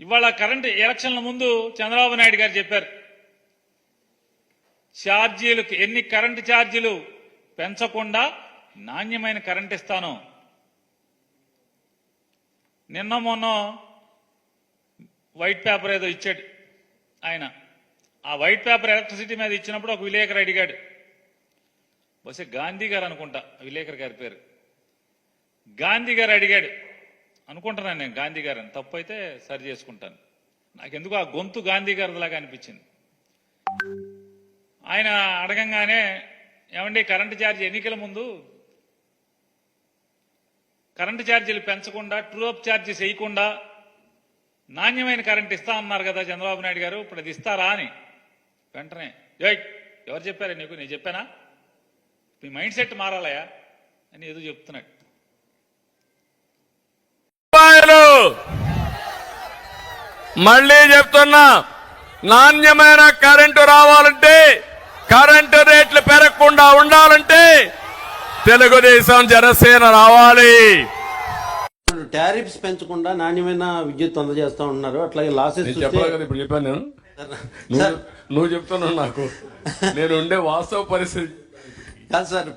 ఇవాళ కరెంట్ ఎలక్షన్ల ముందు చంద్రబాబు నాయుడు గారు చెప్పారు ఛార్జీలకు ఎన్ని కరెంటు ఛార్జీలు పెంచకుండా నాణ్యమైన కరెంట్ ఇస్తాను. నిన్న మొన్న వైట్ పేపర్ ఏదో ఇచ్చాడు ఆయన. ఆ వైట్ పేపర్ ఎలక్ట్రిసిటీ మీద ఇచ్చినప్పుడు ఒక విలేకరు అడిగాడు. బహుశా గాంధీ గారు అనుకుంటా విలేకరు గారి పేరు. గాంధీ గారు అడిగాడు అనుకుంటున్నాను నేను గాంధీ గారు అని తప్పు అయితే సరి చేసుకుంటాను. నాకెందుకు ఆ గొంతు గాంధీ గారిలాగా అనిపించింది? ఆయన అడగంగానే ఏమండి కరెంటు ఛార్జ్ ఎన్నికల ముందు కరెంటు ఛార్జీలు పెంచకుండా ట్రూఅప్ ఛార్జెస్ వేయకుండా నాణ్యమైన కరెంట్ ఇస్తా అన్నారు కదా చంద్రబాబు నాయుడు గారు. ఇప్పుడు అది ఇస్తారా అని. వెంటనే ఎవరు చెప్పారా నీకు? నేను చెప్పానా? మీ మైండ్ సెట్ మారాలయా అని ఏదో చెప్తున్నాడు. మళ్ళీ చెప్తున్నా నాణ్యమైన కరెంటు రావాలంటే కరెంటు రేట్లు పెరగకుండా ఉండాలంటే తెలుగుదేశం జనసేన రావాలి. టారిఫ్స్ పెంచకుండా నాణ్యమైన విద్యుత్ అందజేస్తా ఉన్నారు. అట్లాగే లాసెస్ నేను చెప్పాలి కదా ఇప్పుడు చెప్పాను నేను. నువ్వు చెప్తున్నావు నాకు. నేను ఉండే వాస్తవ పరిస్థితి కాదు సార్